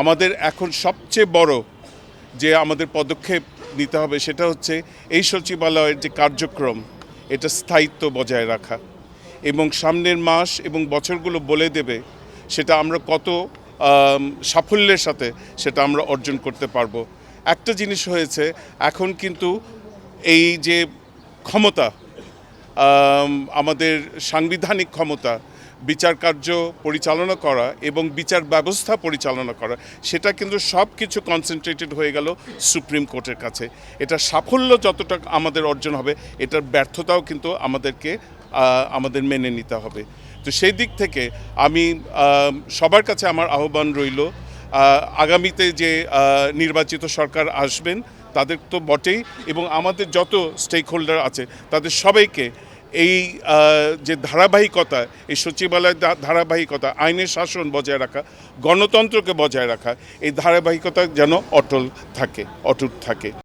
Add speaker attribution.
Speaker 1: আমাদের এখন সবচেয়ে বড় যে আমাদের পদক্ষেপ নিতে হবে সেটা হচ্ছে এই সচিবালয়ের যে কার্যক্রম, এটা স্থায়িত্ব বজায় রাখা এবং সামনের মাস এবং বছরগুলো বলে দেবে সেটা আমরা কত সাফল্যের সাথে সেটা আমরা অর্জন করতে পারব। একটা জিনিস হয়েছে, এখন কিন্তু এই যে ক্ষমতা আমাদের সাংবিধানিক ক্ষমতা, বিচার কার্য পরিচালনা করা এবং বিচার ব্যবস্থা পরিচালনা করা, সেটা কিন্তু সব কিছু কনসেন্ট্রেটেড হয়ে গেল সুপ্রিম কোর্টের কাছে। এটা সাফল্য যতটা আমাদের অর্জন হবে, এটার ব্যর্থতাও কিন্তু আমাদেরকে আমাদের মেনে নিতে হবে। তো সেই দিক থেকে আমি সবার কাছে আমার আহ্বান রইল আগামীতে যে নির্বাচিত সরকার আসবেন, তাদের তো বটেই এবং আমাদের যত স্টেক হোল্ডার আছে, তাদের সবাইকে এই যে ধারাবাহিকতা, এই সচিবালয়ের ধারাবাহিকতা, আইনের শাসন বজায় রাখা, গণতন্ত্রকে বজায় রাখা, এই ধারাবাহিকতা যেন অটল থাকে, অটুট থাকে।